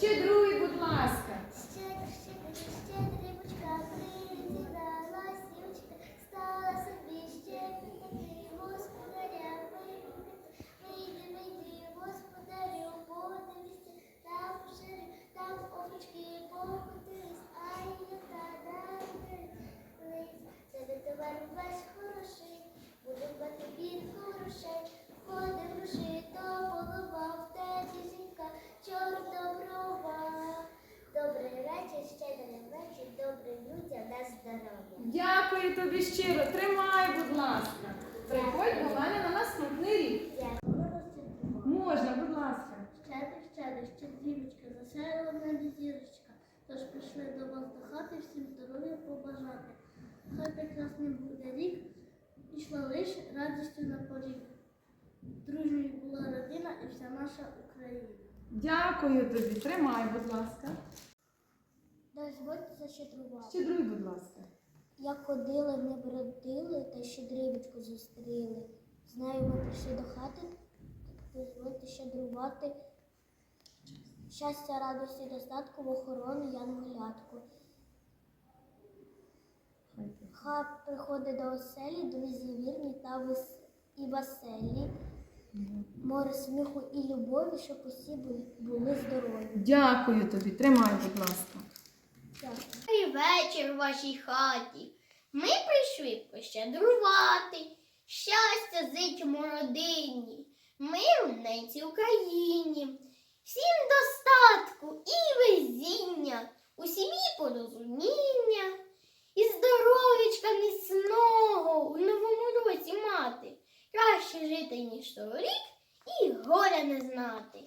Щедруй, будь ласка. Щедро, щедро, щедрівочка, прилетіла сівочка, стала собі щедрити, господаря, вийди, вийди, господарю, подивися, там шири, там овочки, покотись, а й та дати, тебе Дякую тобі щиро. Тримай, будь ласка. Приходь до мене на наступний рік. Можна, будь ласка. Щедрик, щедрик, щедрівочка, засяяла мене зірочка. Тож прийшли до вас до хати всім здоров'я побажати. Хай прекрасний буде рік, ішла лиш радістю на поріг. Дружньою була родина і вся наша Україна. Дякую тобі. Тримай, будь ласка. Дозвольте защедрувати. Щедруй, будь ласка. Як ходили, ми бродили та щедрівочку зустріли. Знаю, ми прийшли до хати, дозвольте щедрувати. Щастя, радості, достатку, в охорону, янголятку. Хай приходить до оселі, друзі вірні та вес... і веселі. Море сміху і любові, щоб усі були здорові. Дякую тобі. Тримай, будь ласка. Вечір в вашій хаті. Ми прийшли пощедрувати. Щастя зичимо родині, миру ненці Україні, всім достатку і везіння, у сім'ї порозуміння, і здоров'ячка міцного у новому році мати. Краще жити, ніж торік, і горя не знати.